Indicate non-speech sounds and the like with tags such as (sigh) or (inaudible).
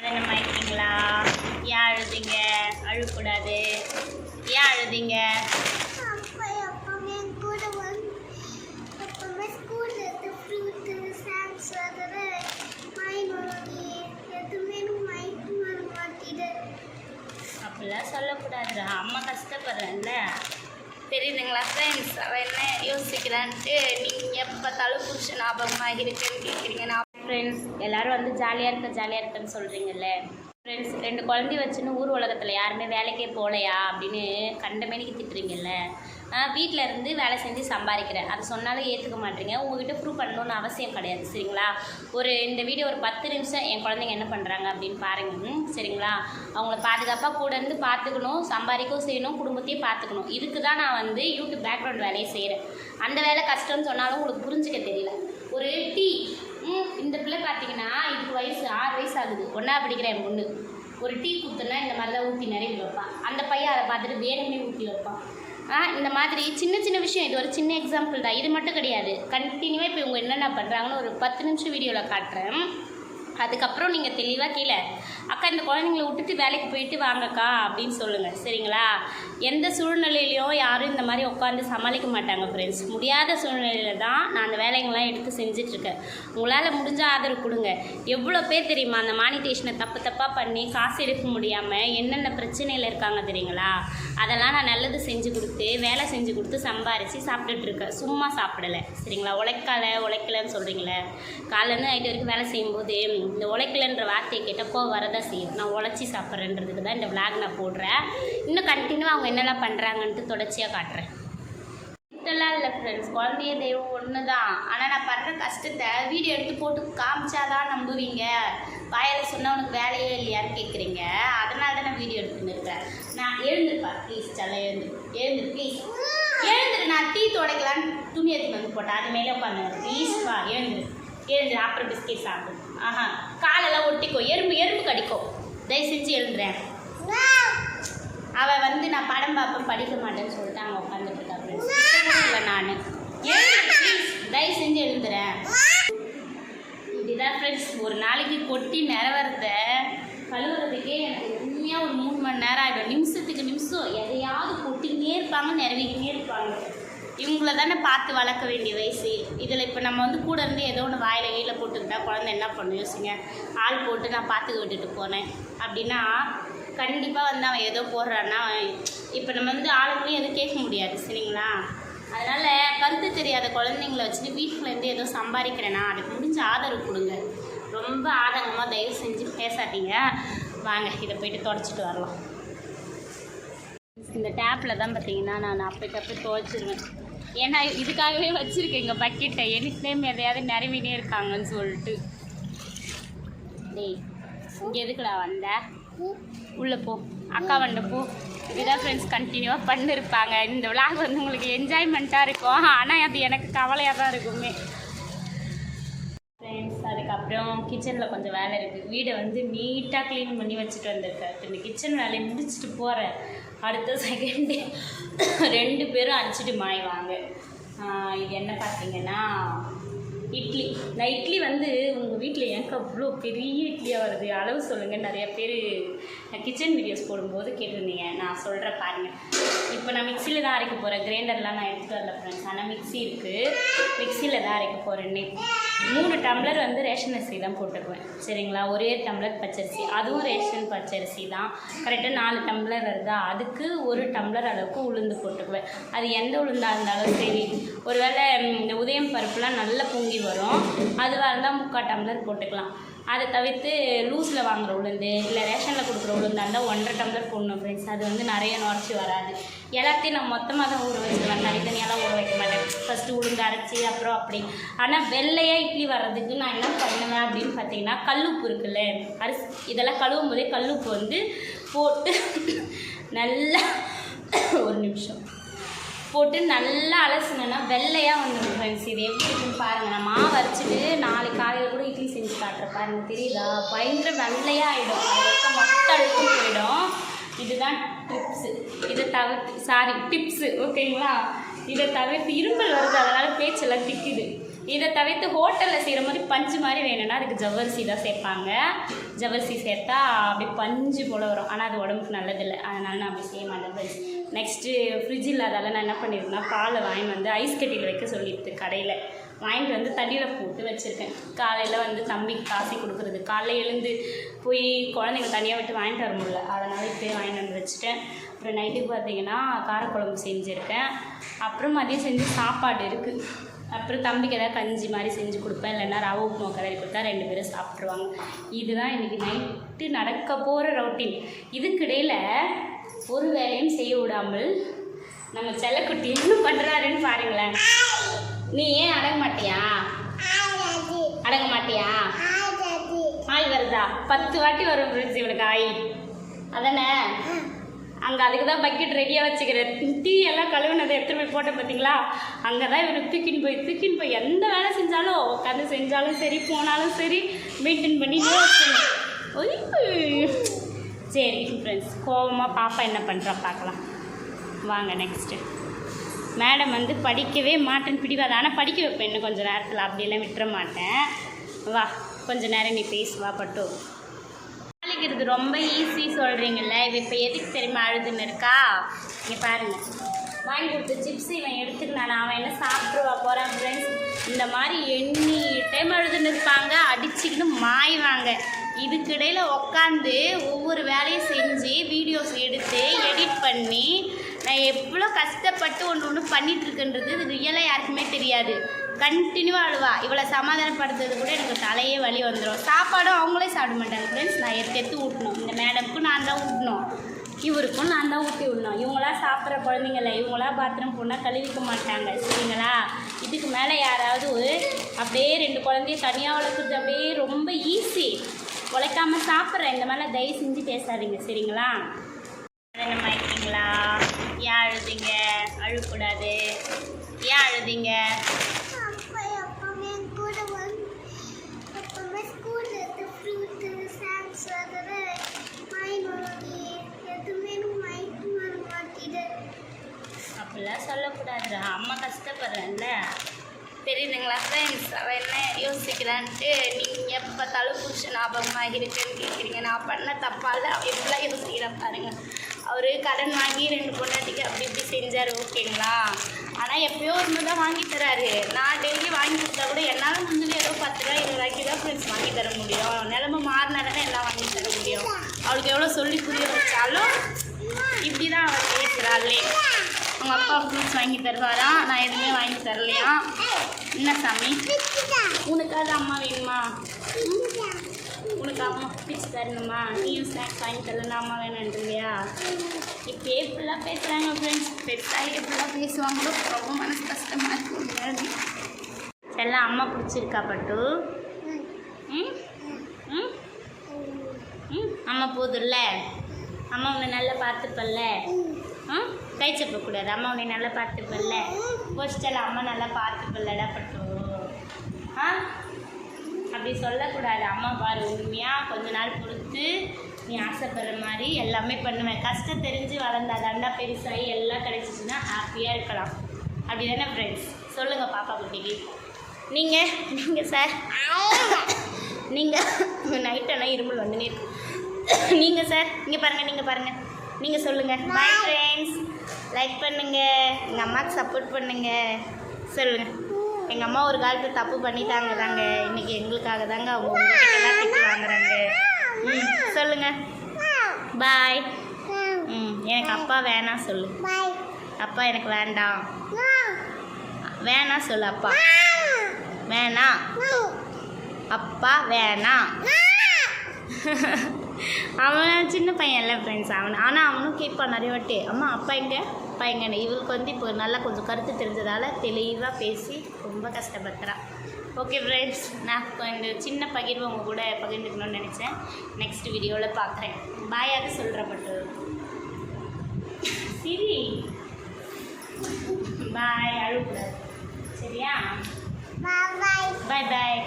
கல்யாணம் இருக்கீங்களா? ஏன் அழுதிங்க? அழுக்கூடாது ஏன் அழுதிங்க? கூட எதுவுமே அப்படிலாம் சொல்லக்கூடாதுடா. அம்மா கஷ்டப்படுறேன்ல. தெரியுதுங்களா ஃப்ரெண்ட்ஸ் அவன் என்ன யோசிக்கிறான்ட்டு நீங்கள் எப்போ பார்த்தாலும் புருஷ ஞாபகமாக இருக்குன்னு கேட்குறீங்க நான் ஃப்ரெண்ட்ஸ் எல்லாரும் வந்து ஜாலியாக இருக்க ஜாலியாக இருக்கன்னு சொல்கிறீங்கல்ல ஃப்ரெண்ட்ஸ் ரெண்டு குழந்தை வச்சுன்னு ஊர் உலகத்தில் யாருமே வேலைக்கே போகலையா? அப்படின்னு கண்டமேனிக்கு திட்டுறீங்கல்ல? வீட்டில் இருந்து வேலை செஞ்சு சம்பாதிக்கிறேன் அது சொன்னாலும் ஏற்றுக்க மாட்டீங்க. உங்ககிட்ட ப்ரூவ் பண்ணணும்னு அவசியம் கிடையாது. சரிங்களா? ஒரு இந்த வீடியோ ஒரு பத்து நிமிஷம் என் குழந்தைங்க என்ன பண்ணுறாங்க அப்படின்னு பாருங்க. ம், சரிங்களா? அவங்கள பாதுகாப்பாக கூட இருந்து பார்த்துக்கணும் சம்பாதிக்கவும் செய்யணும். குடும்பத்தையும் பார்த்துக்கணும் இதுக்கு தான் நான் வந்து யூடியூப் பேக்ரவுண்ட் வேலையை செய்கிறேன் அந்த வேலை கஷ்டம்னு சொன்னாலும் உங்களுக்கு புரிஞ்சுக்க தெரியல. ஒரு டீ ம், இந்த பிள்ளை பார்த்தீங்கன்னா இதுக்கு வயசு ஆறு வயசு ஆகுது. ஒன்றா பிடிக்கிறேன் என் பொண்ணு. ஒரு டீ கொடுத்தோன்னா இந்த மாதிரி தான் ஊற்றி நிறைய வைப்பான் அந்த பையன் அதை பார்த்துட்டு வேணுமே ஊற்றி வைப்பான். இந்த மாதிரி சின்ன சின்ன விஷயம் இது ஒரு சின்ன எக்ஸாம்பிள் தான். இது மட்டும் கிடையாது. கண்டினியூவாக இப்போ இவங்க என்னென்ன பண்ணுறாங்கன்னு ஒரு பத்து நிமிஷம் வீடியோவில் காட்டுறேன். அதுக்கப்புறம் நீங்கள் தெளிவாக கீழே அக்கா இந்த குழந்தைங்கள விட்டுட்டு வேலைக்கு போயிட்டு வாங்கக்கா அப்படின்னு சொல்லுங்கள் சரிங்களா? எந்த சூழ்நிலையிலையும் யாரும் இந்த மாதிரி உட்காந்து சமாளிக்க மாட்டாங்க ஃப்ரெண்ட்ஸ் முடியாத சூழ்நிலையில தான் நான் அந்த வேலைங்கள்லாம் எடுத்து செஞ்சிட்ருக்கேன். உங்களால் முடிஞ்ச ஆதரவு கொடுங்க. எவ்வளோ பேர் தெரியுமா அந்த மானிட்டேஷனை தப்பு தப்பாக பண்ணி காசு எடுக்க முடியாமல் என்னென்ன பிரச்சனையில் இருக்காங்க தெரியுங்களா? அதெல்லாம் நான் நல்லது செஞ்சு கொடுத்து வேலை செஞ்சு கொடுத்து சம்பாரித்து சாப்பிட்டுட்ருக்கேன். சும்மா சாப்பிடலை. சரிங்களா? உழைக்கால உழைக்கலன்னு சொல்கிறீங்களே காலையிலேருந்து நைட்டு வரைக்கும் வேலை செய்யும்போது இந்த உழைக்கலன்ற வார்த்தையை கேட்டப்போ வரதான் செய்யும். நான் உழைச்சி சாப்பிட்றேன்றதுக்கு தான் இந்த விளாக் நான் போடுறேன். இன்னும் கண்டினியூவாக அவங்க என்னெல்லாம் பண்ணுறாங்கன்ட்டு தொடர்ச்சியாக காட்டுறேன். இதெல்லாம் இல்லை ஃப்ரெண்ட்ஸ் குழந்தைய தெய்வம் ஒன்று தான் ஆனால் நான் படுற கஷ்டத்தை வீடியோ எடுத்து போட்டு காமிச்சாதான் நம்புவீங்க. வாயில் சொன்னால் உனக்கு வேலையே இல்லையான்னு கேட்குறீங்க. அதனால தான் நான் வீடியோ எடுத்துன்னு இருக்கேன். நான் எழுந்துருப்பா. ப்ளீஸ் செல்ல எழுந்து. எழுந்துரு ப்ளீஸ் எழுந்துரு நான் டீ துடைக்கலான்னு துணி எடுத்துன்னு வந்து போட்டேன். அது மேலே உட்காந்து. ப்ளீஸ்ப்பா எழுந்துரு. எழுந்துரு அப்புறம் பிஸ்கெட் சாப்பிடும் ஆஹா காலெல்லாம் ஒட்டிக்கோ எறும்பு எறும்பு கடிக்கும். தயவு செஞ்சு எழுந்துறேன். அவள் வந்து நான் படம் பார்ப்பேன் படிக்க மாட்டேன்னு சொல்லிட்டு அங்கே உட்காந்துட்டு இருக்கா இல்லை நான். தயவு செஞ்சு எழுந்துறேன். இப்படிதான் ஃப்ரெண்ட்ஸ் ஒரு நாளைக்கு கொட்டி நிறவரத கழுவுறதுக்கே எனக்கு உண்மையாக ஒரு மூணு மணி நேரம் ஆகிடும் நிமிஷத்துக்கு நிமிஷம் எதையாவது கொட்டிக்கினே இருப்பாங்க நிறவிக்கினே இருப்பாங்க. இவங்கள தானே பார்த்து வளர்க்க வேண்டிய வயசு. இதில் இப்போ நம்ம வந்து கூட இருந்து ஏதோ ஒன்று வாயில் கீழே போட்டுக்கிட்டா குழந்தை என்ன பண்ணும்? யோசிங்க. ஆள் போட்டு நான் பார்த்துக்க விட்டுட்டு போனேன். அப்படின்னா கண்டிப்பாக வந்து அவன் ஏதோ போடுறான்னா இப்போ நம்ம வந்து ஆளுங்களையும் எதுவும் கேட்க முடியாது சரிங்களா? அதனால் கருத்து தெரியாத குழந்தைங்கள வச்சுட்டு வீட்டிலேருந்து ஏதோ சம்பாதிக்கிறேன்னா அதுக்கு முடிஞ்ச ஆதரவு கொடுங்க. ரொம்ப ஆதங்கமாக தயவு செஞ்சு பேசாதீங்க. வாங்க இதை போயிட்டு தொடச்சிட்டு வரலாம். இந்த டேப்பில் தான் பார்த்தீங்கன்னா நான் அப்படி அப்படி துவைச்சிருவேன் ஏன்னா இதுக்காகவே வச்சுருக்கேன் எங்கள் பக்கெட்டை எனி டைம் எதையாவது நிறவினே இருக்காங்கன்னு சொல்லிட்டு. டேய் இங்கே எதுக்குடா வந்த? உள்ளே போ. அக்கா வந்த போ. இதுதான் ஃப்ரெண்ட்ஸ் கண்டினியூவாக பண்ணிருப்பாங்க. இந்த விளாக் வந்து உங்களுக்கு என்ஜாய்மெண்ட்டாக இருக்கும். ஆனால் அது எனக்கு கவலையாக தான் இருக்குமே. ஃப்ரெண்ட்ஸ் அதுக்கப்புறம் கிச்சனில் கொஞ்சம் வேலை இருக்குது வீடை வந்து நீட்டாக க்ளீன் பண்ணி வச்சுட்டு வந்திருக்கேன் இந்த கிச்சன் வேலையை முடிச்சுட்டு போகிறேன் அடுத்த செகண்ட் ரெண்டு பேரும் அடிச்சிட்டு மாய்வாங்க இது என்ன பார்த்தீங்கன்னா இட்லி. நான் இட்லி வந்து உங்கள் வீட்டில் எனக்கு அவ்வளோ பெரிய இட்லியாக வருது? அளவு சொல்லுங்கள் நிறைய பேர் கிச்சன் வீடியோஸ் போடும்போது கேட்டிருந்தீங்க. நான் சொல்கிறேன் பாருங்கள் இப்போ நான் மிக்சியில் தான் அரைக்க போகிறேன் கிரைண்டர்லாம் நான் எடுத்துகிட்டு வரல ஃப்ரெண்ட்ஸ் ஆனால் மிக்ஸி இருக்குது மிக்சியில் தான் அரைக்க போகிறேன்னே மூணு டம்ளர் வந்து ரேஷன் அரிசி தான் போட்டுக்குவேன். சரிங்களா? ஒரே டம்ளர் பச்சரிசி. அதுவும் ரேஷன் பச்சரிசி தான். கரெக்டாக நாலு டம்ளர் வருதா அதுக்கு ஒரு டம்ளர் அளவுக்கு உளுந்து போட்டுக்குவேன். அது எந்த உளுந்தாக இருந்தாலும் சரி. ஒருவேளை இந்த உதயம் பருப்புலாம் நல்லா பொங்கி வரும். அதுவாக இருந்தால் முக்கால் டம்ளர் போட்டுக்கலாம். அதை தவிர்த்து லூஸில் வாங்குற உளுந்து இல்லை ரேஷனில் கொடுக்குற உளுந்து இருந்தால் ஒன்றரை டம்ளர் போடணும் ஃப்ரெண்ட்ஸ் அது வந்து நிறைய நுரைச்சி வராது. எல்லாத்தையும் நான் மொத்தமாக தான் ஊற வச்சுருவேன். தனித்தனியாலாம் ஊற வைக்க மாட்டேன். ஃபஸ்ட்டு உளுந்து அரைச்சி அப்புறம் அப்படி. ஆனால் வெள்ளையாக இட்லி வர்றதுக்கு நான் என்ன பண்ணுவேன் அப்படின்னு பார்த்தீங்கன்னா கல்லுப்பு இருக்குல்ல அரிசி இதெல்லாம் கழுவும் போதே கல்லுப்பு வந்து போட்டு நல்லா ஒரு நிமிஷம். போட்டு நல்லா அலசுனேன்னா வெள்ளையாக வந்துடும் ஃப்ரெண்ட்ஸ் இது எப்படி இருக்குன்னு பாருங்கள் நான் மாவு அரைச்சிட்டு நாளைக்கு காலையில் கூட இட்லி செஞ்சு காட்டுறேன் பாருங்கள் தெரியுதா? பயங்கர வெள்ளையாக ஆகிடும் அதுக்கு மொத்த அழுக்கும் போயிடும். இதுதான் டிப்ஸு இதை தவிர்த்து சாரி டிப்ஸு ஓகேங்களா? இதை தவிர்த்து இரும்பல் வருது. அதனால் பேச்செல்லாம் திக்குது. இதை தவிர்த்து ஹோட்டலில் செய்கிற மாதிரி பஞ்சு மாதிரி வேணும்னா அதுக்கு ஜவ்வரிசி தான் சேர்ப்பாங்க. ஜவ்வரிசி சேர்த்தா அப்படியே பஞ்சு போல் வரும். ஆனால் அது உடம்புக்கு நல்லதில்லை. அதனால நான் அப்படி செய்ய மாட்டேன் நெக்ஸ்ட்டு ஃப்ரிட்ஜ் இல்லாதால நான் என்ன பண்ணியிருந்தேன் பாலை வாங்கி வந்து ஐஸ் கட்டியில் வைக்க சொல்லிட்டு கடையில். வாங்கிட்டு வந்து தண்ணியில் போட்டு வச்சுருக்கேன். காலையில் வந்து தம்பிக்கு காசி கொடுக்குறது. காலையில் எழுந்து போய் குழந்தைங்க தனியாக விட்டு வாங்கிட்டு வர முடியல. அதனால் இப்போயே வாங்கிட்டு வந்து வச்சுட்டேன். அப்புறம் நைட்டுக்கு பார்த்தீங்கன்னா காரக்குழம்பு செஞ்சுருக்கேன். அப்புறம் மதியம் செஞ்சு சாப்பாடு இருக்குது அப்புறம் தம்பிக்கு ஏதாவது கஞ்சி மாதிரி செஞ்சு கொடுப்பேன். இல்லைன்னா ரவை உப்புமா கலரி கொடுத்தா ரெண்டு பேரும் சாப்பிட்ருவாங்க இதுதான் இன்றைக்கி நைட்டு நடக்க போகிற ரொட்டீன் இதுக்கிடையில் ஒரு வேலையும் செய்ய விடாமல் நம்ம செல்லக்குட்டி என்ன பண்ணுறாருன்னு பாருங்களேன். நீ ஏன் அடங்க மாட்டியா? அடங்க மாட்டியா? ஆய் வருதா? பத்து வாட்டி வரும் ஃப்ரெண்ட்ஸ் இவனுக்கு ஆய். அதானே? அங்கே அதுக்கு தான் பக்கெட் ரெடியாக வச்சுக்கிறேன் டீ எல்லாம் கழுவுனதை எடுத்துகிட்டு போய் போட்டேன் பார்த்தீங்களா அங்கே தான் இவனுக்கு தூக்கின்னு போய் தூக்கின்னு போய் எந்த வேலை செஞ்சாலும் உட்காந்து செஞ்சாலும் சரி போனாலும் சரி மெயின்டைன் பண்ணி வச்சுக்கணும். சரி ஃப்ரெண்ட்ஸ் கோவமாக பாப்பா என்ன பண்ணுறா பார்க்கலாம் வாங்க நெக்ஸ்ட்டு மேடம் வந்து படிக்கவே மாட்டேன்னு பிடிவாது ஆனால் படிக்க வைப்பேன். இன்னும் கொஞ்சம் நேரத்தில் அப்படியெல்லாம் விட்டுற மாட்டேன். வா கொஞ்ச நேரம் நீ பேசுவா பட்டு. சமாளிக்கிறது ரொம்ப ஈஸி சொல்கிறீங்கல்ல இவ இப்போ எதுக்கு தெரியுமா அழுதுன்னு இருக்கா? நீங்கள் பாருங்கள் வாங்கி கொடுத்த சிப்ஸ் இவன் எடுத்துக்கினான்? அவன் என்ன சாப்பிட்ருவா போகிறான் ஃப்ரெண்ட்ஸ் இந்த மாதிரி எண்ணி டைம் அழுதுன்னு இருப்பாங்க. அடிச்சுக்கிட்டு மாய்வாங்க. இதுக்கிடையில் உட்காந்து ஒவ்வொரு வேலையும் செஞ்சு வீடியோஸ் எடுத்து எடிட் பண்ணி நான் எவ்வளோ கஷ்டப்பட்டு ஒன்று ஒன்று பண்ணிகிட்ருக்குன்றது இது ரியலாக யாருக்குமே தெரியாது. கண்டினியூவாக அழுவா. இவளை சமாதானப்படுத்துறது கூட எனக்கு தலையே வலி வந்துடும் சாப்பாடும் அவங்களே சாப்பிட மாட்டாங்க. ஃப்ரெண்ட்ஸ் நான் எடுத்து எடுத்து ஊட்டணும்? இந்த மேடம்க்கும் நான் தான் ஊட்டணும். இவருக்கும் நான் தான் ஊட்டி விடணும். இவங்களாம் சாப்பிட்ற குழந்தைங்கள இவங்களாம் பாத்ரூம் போனால் கழுவிக்க மாட்டாங்க. சரிங்களா? இதுக்கு மேலே யாராவது ஒரு அப்படியே ரெண்டு குழந்தைய தனியாக வளர்க்குறது அப்படியே ரொம்ப ஈஸி உழைக்காம சாப்பிட்றேன் இந்த மாதிரிலாம் தயவு செஞ்சு பேசாதீங்க சரிங்களா? என்னம்மா இருக்கீங்களா? ஏன் அழுதிங்க? அழுக்கூடாது ஏன் அழுதிங்க? அப்பா கூட வந்து எதுவுமே அப்படிலாம் சொல்லக்கூடாதுடா. அம்மா கஷ்டப்படுறேன்ல தெரியுதுங்களா ஃப்ரெண்ட்ஸ் அவள் என்ன யோசிக்கிறான்ட்டு நீங்கள் எப்போ பார்த்தாலும் புருஷன் ஞாபகமாக இருக்குன்னு கேட்குறீங்க நான் பண்ண தப்பால் எப்படிலாம் யோசிக்கிறேன் பாருங்கள் அவர் கடன் வாங்கி ரெண்டு பொண்டாட்டிக்கு அப்படி இப்படி செஞ்சார் ஓகேங்களா? ஆனால் எப்பயோ ஒன்று தான் வாங்கி தராரு. நான் டெய்லி வாங்கி கொடுத்தா கூட என்னால் முடிஞ்சது ஏதோ பத்து ரூபா இருபது ரூபாய்க்கு தான் ஃப்ரெண்ட்ஸ் வாங்கி தர முடியும். நிலமை மாறினா தானே எல்லாம் வாங்கி தர முடியும். அவளுக்கு எவ்வளோ சொல்லி புரிய வச்சாலும் இப்படி தான் அவள் பேசுகிறாளே அவங்க அப்பா ஃப்ரூட்ஸ் வாங்கி தருவாராம் நான் எதுவுமே வாங்கி தரலையா? என்ன சாமி? உனக்காவது அம்மா வேணுமா? உனக்கு அம்மா பிடிச்சி தரணுமா? நீயும் ஸ்நாக்ஸ் வாங்கி தரலன்னா அம்மா வேணுன்றீங்களா இப்போ எப்படிலாம் பேசுகிறாங்க ஃப்ரெண்ட்ஸ் பெருசாக எப்படிலாம் பேசுவாங்களோ ரொம்ப மனசு கஷ்டமாக இருக்கு எல்லாம் அம்மா பிடிச்சிருக்கா பட்டு? ம்? ம்? ம்? அம்மா போதும்ல? அம்மா உன்னை நல்லா பார்த்துப்பல்ல? கை கூடாது அம்மா உன்னை நல்லா பார்த்துப்பில்ல போஸ்டல் அம்மா நல்லா பார்த்துப்பில்லடா பட்டு. ஆ? அப்படி சொல்லக்கூடாது. அம்மா பாரு உண்மையாக கொஞ்ச நாள் பொறுத்து நீ ஆசைப்படுற மாதிரி எல்லாமே பண்ணுவேன். கஷ்டம் தெரிஞ்சு வளர்ந்தா தாண்டா பெருசாகி எல்லாம் கிடைச்சிச்சுன்னா ஹாப்பியாக இருக்கலாம். அப்படி தானே ஃப்ரெண்ட்ஸ் சொல்லுங்கள் பாப்பா குட்டிக்கு நீங்கள் நீங்கள் சார் நீங்கள் நைட்டெல்லாம் இருமல் வந்துனே இருக்கு. நீங்கள் சார் இங்கே பாருங்கள் நீங்கள் பாருங்கள் நீங்கள் சொல்லுங்கள் பாய் ஃப்ரெண்ட்ஸ் லைக் பண்ணுங்கள் எங்கள் அம்மாவுக்கு சப்போர்ட் பண்ணுங்கள் சொல்லுங்கள் எங்கள் அம்மா ஒரு காலத்து தப்பு பண்ணிட்டாங்க தாங்க. இன்றைக்கி எங்களுக்காக தாங்க அவங்க உங்ககிட்டலாம் திட்டு வாங்குறாங்க. ம் சொல்லுங்கள் பாய் ம் எனக்கு அப்பா வேணாம் சொல்லு. அப்பா எனக்கு வேண்டாம் வேணாம் சொல்லு அப்பா. வேணாம் அப்பா வேணாம் (laughs) அவன் சின்ன பையன் இல்லை ஃப்ரெண்ட்ஸ் அவன் ஆனால் அவனும் கேட்பான் நிறைய வாட்டி அம்மா அப்பா எங்கே? அப்பா எங்கன்னு இவளுக்கு வந்து இப்போ நல்லா கொஞ்சம் கருத்து தெரிஞ்சதால் தெளிவாக பேசி ரொம்ப கஷ்டப்படுத்துகிறான் ஓகே ஃப்ரெண்ட்ஸ் நான் இந்த சின்ன பகிர்வு உங்க கூட பகிர்ந்துக்கணும்னு நினச்சேன். நெக்ஸ்ட் வீடியோவில் பார்க்குறேன் பாயாக சொல்கிற பட்டு சரி. பாய் அழுக்கூடாது சரியா? பாய் பாய்